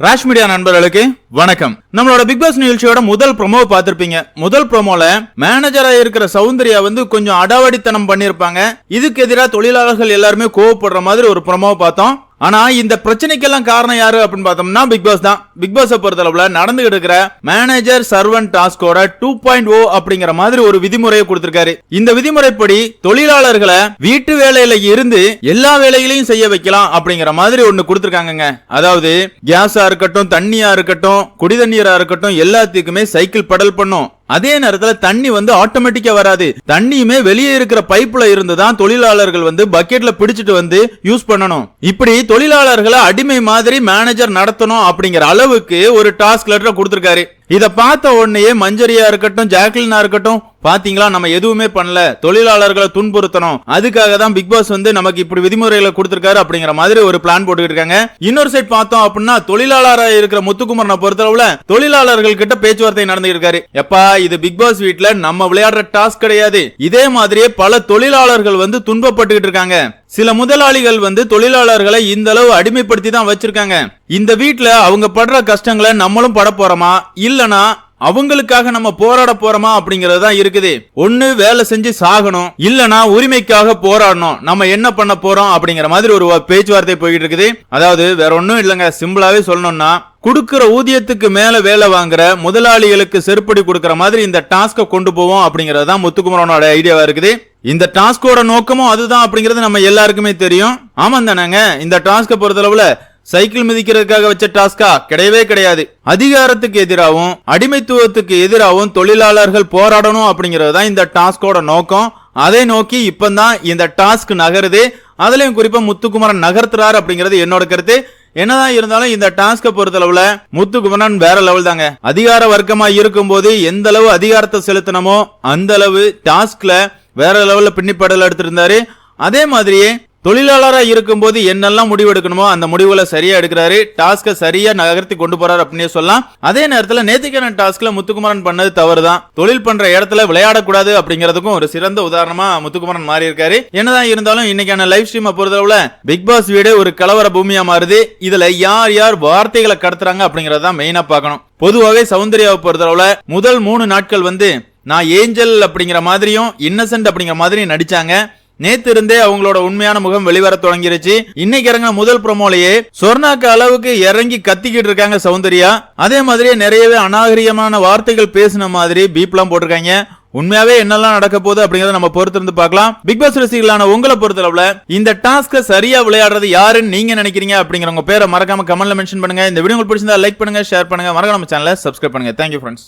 Rash media நண்பர்களுக்கு வணக்கம். நம்மளோட பிக் பாஸ் நிகழ்ச்சியோட முதல் ப்ரோமோ பார்த்திருப்பீங்க. முதல் ப்ரோமோல மேனேஜரா இருக்கிற சௌந்தர்யா வந்து கொஞ்சம் அடாவடித்தனம் பண்ணிருப்பாங்க. இதுக்கு எதிராக தொழிலாளர்கள் எல்லாருமே கோவப்படுற மாதிரி ஒரு ப்ரோமோ பார்த்தோம். ஆனா இந்த பிரச்சனைக்கெல்லாம் காரணம் யாரு அப்படின்னு பார்த்தோம்னா பிக் பாஸ் தான். பிக் பாஸை பொறுத்தளவுல நடந்துகிட்டு இருக்கிற மேனேஜர் சர்வன் டாஸ்கோட டூ பாயிண்ட் ஓ அப்படிங்கிற மாதிரி ஒரு விதிமுறையை கொடுத்திருக்காரு. இந்த விதிமுறைப்படி தொழிலாளர்களை வீட்டு வேலையில இருந்து எல்லா வேலைகளையும் செய்ய வைக்கலாம் அப்படிங்கிற மாதிரி ஒண்ணு கொடுத்திருக்காங்க அதாவது கேஸா இருக்கட்டும் தண்ணியா இருக்கட்டும் குடி தண்ணீரா இருக்கட்டும் எல்லாத்துக்குமே சைக்கிள் படல் பண்ணும். அதே நேரத்துல தண்ணி வந்து ஆட்டோமேட்டிக்கா வராது. தண்ணியுமே வெளியே இருக்கிற பைப்ல இருந்து தான் தொழிலாளர்கள் வந்து பக்கெட்ல பிடிச்சிட்டு வந்து யூஸ் பண்ணணும். இப்படி தொழிலாளர்களை அடிமை மாதிரி மேனேஜர் நடத்தணும் அப்படிங்கிற அளவுக்கு ஒரு டாஸ்க் லெட்டர் கொடுத்திருக்காரு. இதை பார்த்த உடனே மஞ்சரியா இருக்கட்டும் ஜாக்லினா இருக்கட்டும் பாத்தீங்களா? நம்ம எதுவுமே பண்ணல. தொழிலாளர்களை துன்புறுத்தணும். அதுக்காக தான் பிக் பாஸ் வந்து நமக்கு இப்படி விதிமுறைகளை கொடுத்திருக்காரு அப்படிங்கிற மாதிரி ஒரு பிளான் போட்டுக்கிட்டு இருக்காங்க. இன்னொரு சைட் பார்த்தோம் அப்படின்னா தொழிலாளராக இருக்கிற முத்துக்குமரனை பொறுத்தளவுல தொழிலாளர்கள் கிட்ட பேச்சுவார்த்தை நடந்துட்டு இருக்காரு. எப்பா இது பிக் பாஸ் வீட்ல நம்ம விளையாடுற டாஸ்க் கிடையாது. இதே மாதிரியே பல தொழிலாளர்கள் வந்து துன்பப்பட்டுக்கிட்டு இருக்காங்க. சில முதலாளிகள் வந்து தொழிலாளர்களை இந்த அளவு அடிமைப்படுத்தி தான் வச்சிருக்காங்க. இந்த வீட்டுல அவங்க படுற கஷ்டங்களை நம்மளும் பட போறோமா? இல்லனா அவங்களுக்காக நம்ம போராட போறோமா அப்படிங்கறது தான் இருக்குது. ஒண்ணு வேலை செஞ்சு சாகணும். இல்லனா உரிமைக்காக போராடணும். நம்ம என்ன பண்ண போறோம் அப்படிங்கிற மாதிரி ஒரு பேச்சுவார்த்தை போயிட்டு இருக்குது அதாவது வேற ஒன்றும் இல்லைங்க. சிம்பிளாவே சொல்லணும்னா கொடுக்கிற ஊதியத்துக்கு மேல வேலை வாங்குற முதலாளிகளுக்கு செருப்படி கொடுக்கற மாதிரி இந்த டாஸ்க கொண்டு போவோம் அப்படிங்கறது தான் முத்துக்குமரனோட ஐடியாவா இருக்குது. இந்த டாஸ்கோட நோக்கமும் அதுதான் அப்படிங்கிறது நம்ம எல்லாருக்குமே தெரியும். ஆமாம் தானேங்க. இந்த டாஸ்க பொறுத்தளவுல சைக்கிள் மிதிக்கிறதுக்காக வச்ச டாஸ்கா? கிடையவே கிடையாது. அதிகாரத்துக்கு எதிராகவும் அடிமைத்துவத்துக்கு எதிராகவும் தொழிலாளர்கள் போராடணும் அப்படிங்கிறது தான் இந்த டாஸ்கோட நோக்கம். அதை நோக்கி இப்பதான் இந்த டாஸ்க் நகருது. அதுலயும் குறிப்பா முத்துக்குமரன் நகர்த்துறாரு அப்படிங்கிறது என்னோட கருத்து. என்னதான் இருந்தாலும் இந்த டாஸ்க பொறுத்தளவுல முத்துக்குமரன் வேற லெவல் தாங்க. அதிகார வர்க்கமா இருக்கும்போது எந்த அளவு அதிகாரத்தை செலுத்தணுமோ அந்த அளவு டாஸ்க்ல வேற லெவல்ல பின்னிப்படல் எடுத்திருந்தாரு. அதே மாதிரியே தொழிலாளராக இருக்கும்போது என்னெல்லாம் முடிவு எடுக்கணுமோ அந்த முடிவுகளை சரியா எடுக்கிறாரு. டாஸ்க்கை சரியா நகர்த்தி கொண்டு போறாரு அப்படின்னு சொல்லலாம். அதே நேரத்தில் நேத்திக்கான டாஸ்க்ல முத்துக்குமரன் பண்ணது தவறுதான். தொழில் பண்ற இடத்துல விளையாடக்கூடாது அப்படிங்கிறதுக்கும் ஒரு சிறந்த உதாரணமா முத்துக்குமரன் மாறி இருக்காரு என்னதான் இருந்தாலும் இன்னைக்கான லைவ் ஸ்ட்ரீம் பொறுத்தளவுல பிக் பாஸ் வீடு ஒரு கலவர பூமியா மாறுது. இதுல யார் யார் வார்த்தைகளை கடத்துறாங்க அப்படிங்கறத மெயினா பார்க்கணும். பொதுவாகவே சௌந்தர்யாவை பொறுத்தளவுல முதல் மூணு நாட்கள் வந்து நான் ஏஞ்சல் அப்படிங்கிற மாதிரியும் இன்னசென்ட் அப்படிங்கிற மாதிரியும் நடிச்சாங்க. நேத்து இருந்தே அவங்களோட உண்மையான முகம் வெளிவர தொடங்கிருச்சு. இன்னைக்கு இறங்க முதல் ப்ரோமோலயே சொர்ணாக்கு அளவுக்கு இறங்கி கத்திக்கிட்டு இருக்காங்க சௌந்தர்யா. அதே மாதிரியே நிறையவே அநாகரிகமான வார்த்தைகள் பேசின மாதிரி பீப்லாம் போட்டிருக்காங்க. உண்மையாவே என்னெல்லாம் நடக்க போகுது அப்படிங்கறத நம்ம பொறுத்து இருந்து பார்க்கலாம். பிக் பாஸ் ரசிகர்களான உங்களை பொறுத்தளவுல இந்த டாஸ்க சரியா விளையாடுறது யாருன்னு நீங்க நினைக்கிறீங்க அப்படிங்கிறவங்க பேரை மறக்காம கமெண்ட்ல மென்ஷன் பண்ணுங்க. இந்த வீடியோ உங்களுக்கு பிடிச்சிருந்தா லைக் பண்ணுங்க ஷேர் பண்ணுங்க. மறக்காம சேனலை சப்ஸ்கிரைப் பண்ணுங்க. Thank you friends